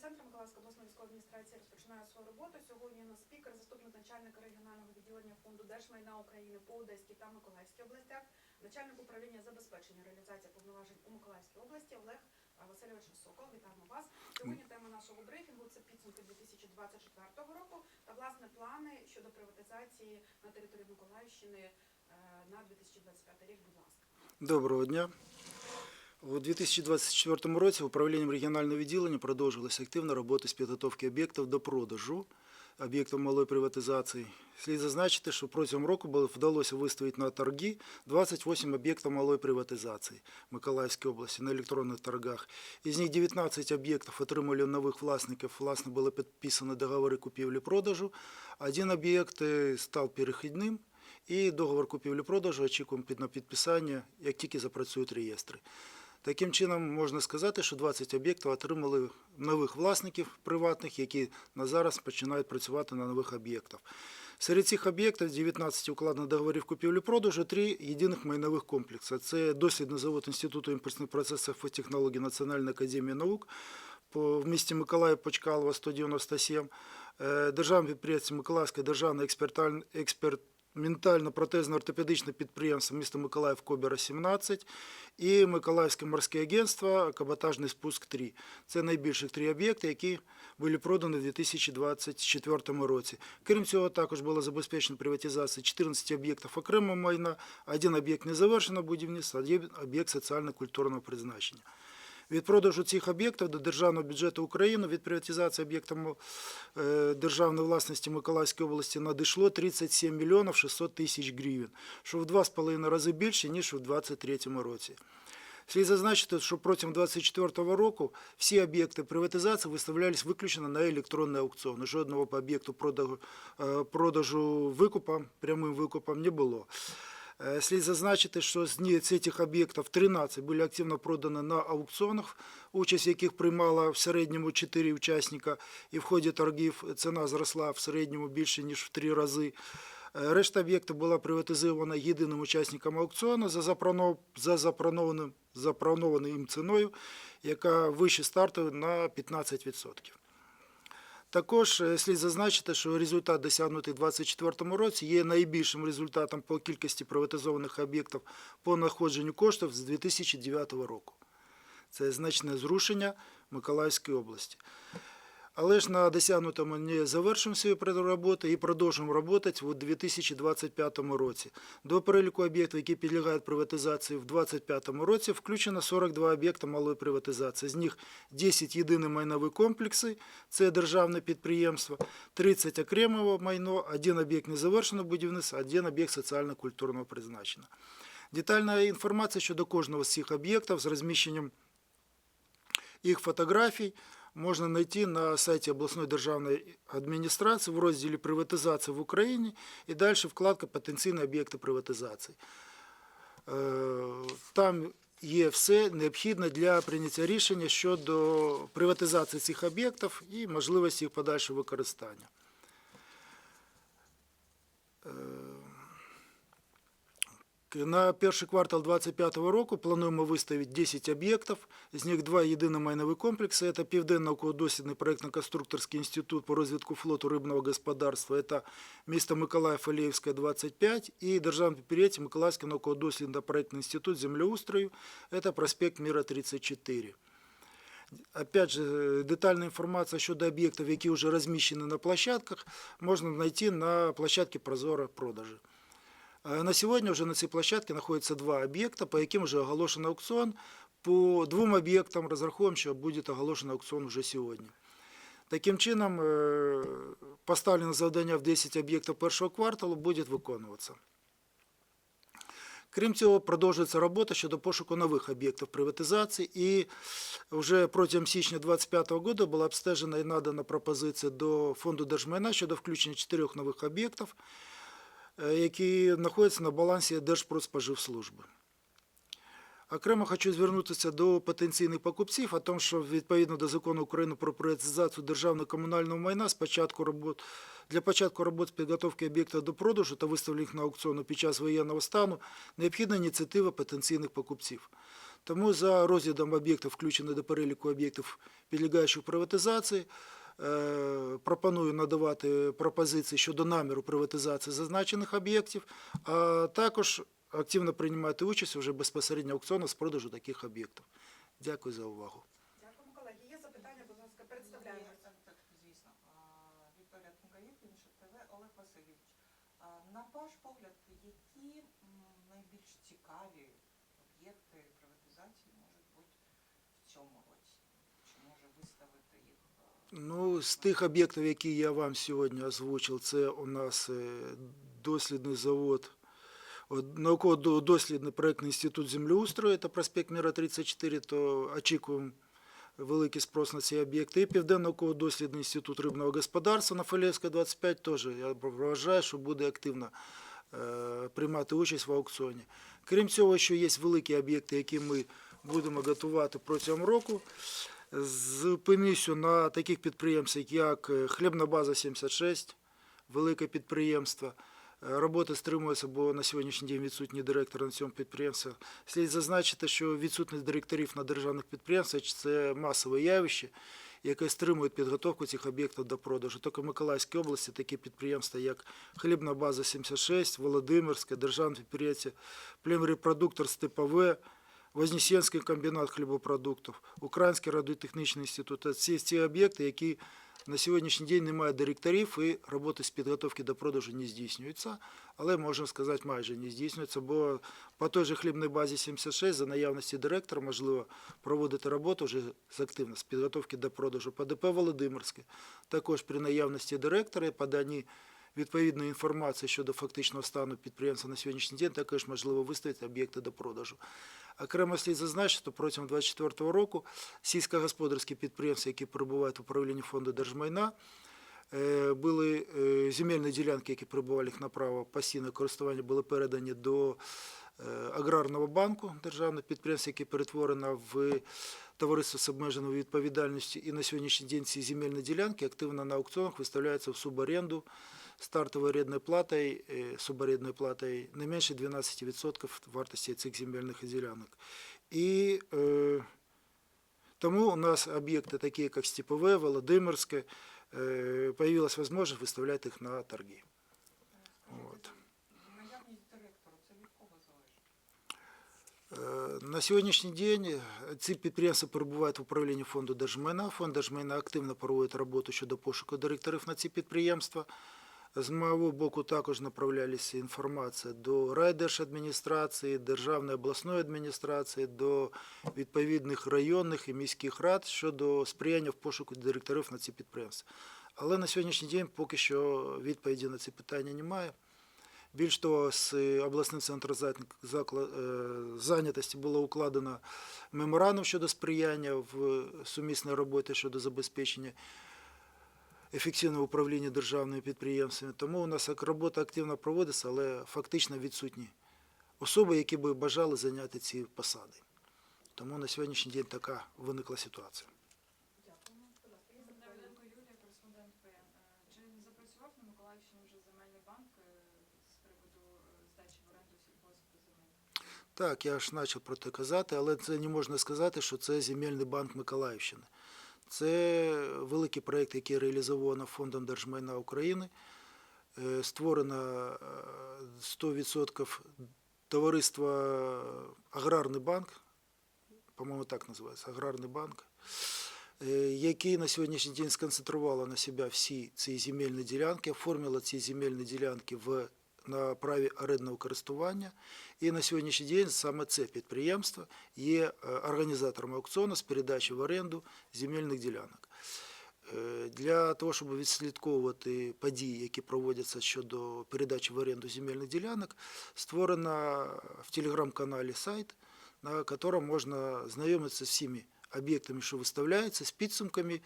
центр Миколаївської обласної військової адміністрації розпочинає свою роботу. Сьогодні на спікер, заступник начальника регіонального відділення фонду Держмайна України по Одеській та Миколаївській областях, начальник управління забезпечення реалізації повноважень у Миколаївській області Олег Васильович Сокол. Вітаємо вас. Сьогодні тема нашого брифінгу це підсумки 2024 року та власне плани щодо приватизації на території Миколаївщини е, на 2025 рік. Будь ласка. Доброго дня. У 2024 році управлінням регіонального відділення продовжилася активна робота з підготовки об'єктів до продажу, об'єктів малої приватизації. Слід зазначити, що протягом року вдалося виставити на торги 28 об'єктів малої приватизації Миколаївської області на електронних торгах. Із них 19 об'єктів отримали нових власників, власне, були підписані договори купівлі-продажу. Один об'єкт е, став перехідним, і договор купівлі-продажу очікуємо на підписання, як тільки запрацюють реєстри. Таким чином, можна сказати, що 20 об'єктів отримали нових власників приватних, які на зараз починають працювати на нових об'єктах. Серед цих об'єктів 19 укладено договорів купівлі-продажу, три єдиних майнових комплекси. Це дослідний завод Інституту імпульсних процесів і технологій Національної академії наук в місті Миколаїв Почкалова 197, е, державне підприємство Миколаївське державне експерталь- експерт ментально-протезно-ортопедичне підприємство міста Миколаїв Кобера 17 і Миколаївське морське агентство Каботажний спуск 3. Це найбільших три об'єкти, які були продані в 2024 році. Крім цього, також було забезпечено приватизація 14 об'єктів окремого майна, один об'єкт незавершеного будівництва, один об'єкт соціально-культурного призначення. Від продажу цих об'єктів до державного бюджету України від приватизації об'єктів е, державної власності Миколаївської області надійшло 37 мільйонів 600 тисяч гривень, що в 2,5 рази більше, ніж у 2023 році. Слід зазначити, що протягом 2024 року всі об'єкти приватизації виставлялись виключно на електронний аукціон. Жодного по об'єкту продажу, е, продажу викупа, прямим викупом не було. Е, Слід зазначити, що з цих об'єктів 13 були активно продані на аукціонах, участь яких приймала в середньому 4 учасника, і в ході торгів ціна зросла в середньому більше, ніж в 3 рази. Е, Решта об'єктів була приватизована єдиним учасником аукціону за запропонов- за запропонованим запропонованою їм ціною, яка вище старту на 15%. Також е, слід зазначити, що результат досягнутий у 2024 році є найбільшим результатом по кількості приватизованих об'єктів по знаходженню коштів з 2009 року. Це значне зрушення Миколаївської області. Але ж на досягнутому не завершимо свою роботу і продовжуємо працювати у 2025 році. До переліку об'єктів, які підлягають приватизації в 2025 році, включено 42 об'єкти малої приватизації. З них 10 єдині майнові комплекси, це державне підприємство, 30 окремого майно, один об'єкт незавершеного будівництва, один об'єкт соціально-культурного призначення. Детальна інформація щодо кожного з цих об'єктів з розміщенням їх фотографій можна знайти на сайті обласної державної адміністрації в розділі Приватизація в Україні і далі вкладка Потенційні об'єкти приватизації. Е, Там є все необхідне для прийняття рішення щодо приватизації цих об'єктів і можливості їх подальшого використання. На перший квартал 2025 року плануємо виставити 10 об'єктів, з них два єдині майнові комплекси. Це Південний науково-дослідний проєктно-конструкторський інститут по розвитку флоту рибного господарства, це місто Миколаїв, Аліївська, 25, і державне підприємство Миколаївський науково-дослідний проєктний інститут землеустрою, це проспект Міра 34. Опять же, детальна інформація щодо об'єктів, які вже розміщені на площадках, можна знайти на площадці Прозоро продажі. Е, На сьогодні вже на цій площадці знаходяться два об'єкти, по яким вже оголошено аукціон. По двом об'єктам розраховуємо, що буде оголошено аукціон вже сьогодні. Таким чином, е, поставлене завдання в 10 об'єктів першого кварталу буде виконуватися. Крім цього, продовжується робота щодо пошуку нових об'єктів приватизації, і вже протягом січня 2025 року була обстежена і надана пропозиція до фонду держмайна щодо включення чотирьох нових об'єктів, які знаходяться на балансі Держпродспоживслужби. Окремо хочу звернутися до потенційних покупців, о тому, що відповідно до закону України про приватизацію державного комунального майна з початку робот для початку робот підготовки об'єкта до продажу та виставлення їх на аукціону під час воєнного стану необхідна ініціатива потенційних покупців. Тому за розглядом об'єктів, включених до переліку об'єктів, підлягаючих приватизації, е, пропоную надавати пропозиції щодо наміру приватизації зазначених об'єктів, а також активно приймати участь уже безпосередньо в аукціонах з продажу таких об'єктів. Дякую за увагу. Дякуємо, колеги. Є запитання, будь ласка, представляємо. Звісно. Вікторія Тунгаєв, інше ТВ, Олег Васильович. На ваш погляд, які найбільш цікаві об'єкти приватизації можуть бути в цьому році? Чи може виставити Ну, з тих об'єктів, які я вам сьогодні озвучив, це у нас е, дослідний завод, науково-дослідний проєктний інститут землеустрою, це проспект Міра 34, то очікуємо великий спрос на ці об'єкти. І Південний науково-дослідний інститут рибного господарства на Фалєвська 25 теж, я вважаю, що буде активно е, приймати участь в аукціоні. Крім цього, що є великі об'єкти, які ми будемо готувати протягом року. Зупинюся на таких підприємствах, як Хлібна база 76, велике підприємство. Е, Робота стримується, бо на сьогоднішній день відсутній директор на цьому підприємстві. Слід зазначити, що відсутність директорів на державних підприємствах це масове явище, яке стримує підготовку цих об'єктів до продажу. Тільки в Миколаївській області такі підприємства, як Хлібна база 76, Володимирське, державне підприємство Племрепродуктор Степове, Вознесенський комбінат хлібопродуктів, Український радіотехнічний інститут. Це ці об'єкти, які на сьогоднішній день не мають директорів і роботи з підготовки до продажу не здійснюються, але можна сказати, майже не здійснюються, бо по той же хлібній базі 76 за наявності директора можливо проводити роботу вже з активно з підготовки до продажу. По ДП Володимирське також при наявності директора і поданні відповідної інформації щодо фактичного стану підприємства на сьогоднішній день, також можливо виставити об'єкти до продажу. Окремо слід зазначити, що протягом 2024 року сільськогосподарські підприємства, які перебувають в управлінні фонду держмайна, е, були е, земельні ділянки, які перебували на право постійного користування, були передані до е, аграрного банку державного підприємства, яке перетворено в товариство з обмеженою відповідальністю. І на сьогоднішній день ці земельні ділянки активно на аукціонах виставляються в суборенду стартовою арендною платою, е, суборендною платою не менше 12% вартості цих земельних ділянок. І е, тому у нас об'єкти, такі як Степове, Володимирське, е, появилась можливість виставляти їх на торги. Скажіть, От. Наявність директора, це від кого залежить? Е, На сьогоднішній день ці підприємства перебувають в управлінні фонду держмайна. Фонд держмайна активно проводить роботу щодо пошуку директорів на ці підприємства. З мого боку також направлялася інформація до райдержадміністрації, Державної обласної адміністрації, до відповідних районних і міських рад щодо сприяння в пошуку директорів на ці підприємства. Але на сьогоднішній день поки що відповіді на ці питання немає. Більш того, з обласним центром е, зайнятості було укладено меморандум щодо сприяння в сумісній роботі щодо забезпечення ефективного управління державними підприємствами. Тому у нас робота активно проводиться, але фактично відсутні особи, які би бажали зайняти ці посади. Тому на сьогоднішній день така виникла ситуація. Давиденко Юлія, кореспондент ПН. Е, Чи не запрацював на Миколаївщині вже земельний банк е, е? Так, я ж почав про це казати, але це не можна сказати, що це земельний банк Миколаївщини. Це великий проєкт, який реалізовано Фондом держмайна України. Е, Створено е, 100% товариство Аграрний банк, по-моєму, так називається Аграрний банк, е, який на сьогоднішній день сконцентрувало на себе всі ці земельні ділянки, оформило ці земельні ділянки в, на праві орендного користування. І на сьогоднішній день саме це підприємство є е, організатором аукціону з передачі в оренду земельних ділянок. Е, Для того, щоб відслідковувати події, які проводяться щодо передачі в оренду земельних ділянок, створено в телеграм-каналі сайт, на якому можна знайомитися з всіми об'єктами, що виставляються, з підсумками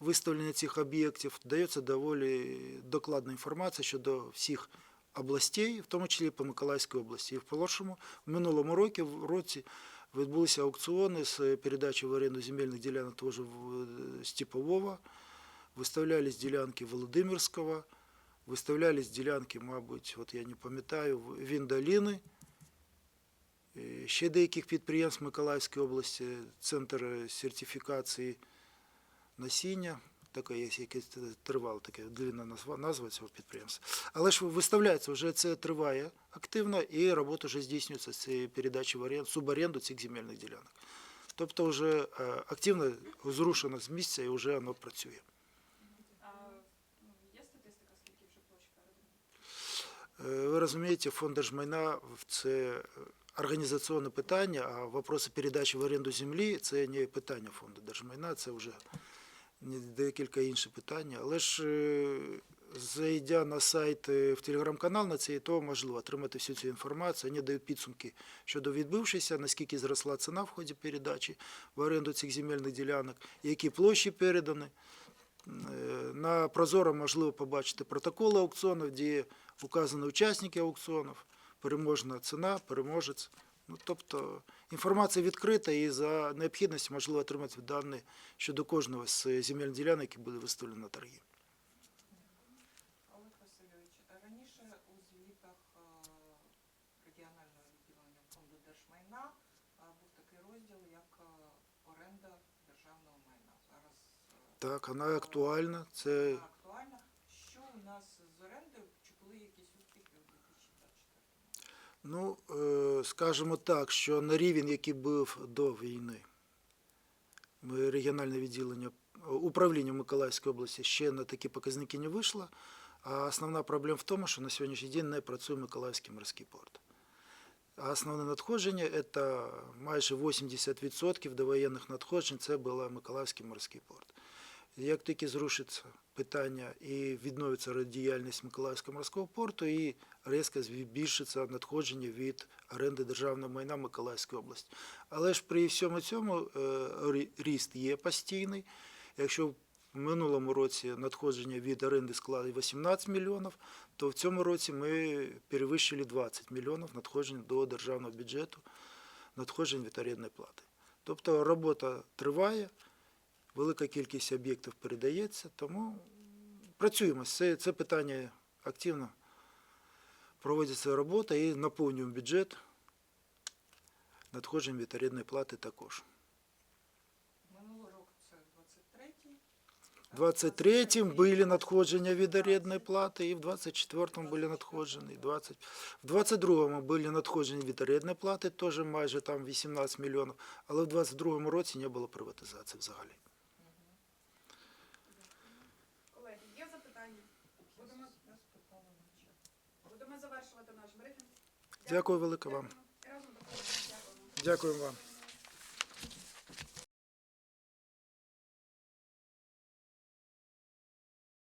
виставлення цих об'єктів. Дається доволі докладна інформація щодо всіх областей, в тому числі по Миколаївській області. І в прошлому, в минулому році, в році відбулися аукціони з передачі в оренду земельних ділянок теж в е, Степового, виставлялись ділянки Володимирського, виставлялись ділянки, мабуть, от я не пам'ятаю, в- Віндаліни. Е, ще деяких підприємств Миколаївської області, центр сертифікації насіння, таке є тривало, таке длинна назва, назва цього підприємства. Але ж виставляється, вже це триває активно, і робота вже здійснюється з цієї передачі в оренду, суборенду цих земельних ділянок. Тобто вже е, активно зрушено з місця і вже воно працює. Ну? Е, Ви розумієте, фонд держмайна – це організаційне питання, а вопроси передачі в оренду землі – це не питання фонду держмайна, це вже декілька інші питання. Але ж е, зайдя на сайт е, в телеграм-канал на цей, то можливо отримати всю цю інформацію. Вони дають підсумки щодо відбившися, наскільки зросла ціна в ході передачі в оренду цих земельних ділянок, які площі передані. Е, На Прозоро можливо побачити протоколи аукціонів, де указані учасники аукціонів, переможна ціна, переможець. Ну, тобто інформація відкрита і за необхідності можливо отримати дані щодо кожного з земельних ділянок, які буде виставлено на торги. Олег Васильович, раніше у звітах е, регіонального відділення фонду держмайна е, був такий розділ, як е, оренда державного майна. Зараз е, Так, вона актуальна. Це вона актуальна. Що у нас з орендою? Чи були якісь успіхи у 2024 Ну, е, скажімо так, що на рівень, який був до війни, ми- регіональне відділення е, управління Миколаївської області ще на такі показники не вийшло. А основна проблема в тому, що на сьогоднішній день не працює Миколаївський морський порт. А основне надходження це майже 80% довоєнних надходжень це був Миколаївський морський порт. Як тільки зрушиться питання і відновиться діяльність Миколаївського морського порту, і різко збільшиться надходження від оренди державного майна Миколаївської області. Але ж при всьому цьому е, ріст є постійний. Якщо в минулому році надходження від оренди склали 18 мільйонів, то в цьому році ми перевищили 20 мільйонів надходжень до державного бюджету, надходжень від орендної плати. Тобто робота триває, велика кількість об'єктів передається, тому працюємо. Це, це питання активно проводиться робота і наповнюємо бюджет надходжень від орендної плати також. Минулий рік це 23-й. В 23-м були надходження від орендної плати, і в 24-му були надходження, і 20... в 22-му були надходження від орендної плати, теж майже там 18 мільйонів, але в 22-му році не було приватизації взагалі. Колеги, є запитання? Будемо, Я спитала на чат. будемо завершувати наш брифінг. Дякую велике вам. Дякую вам.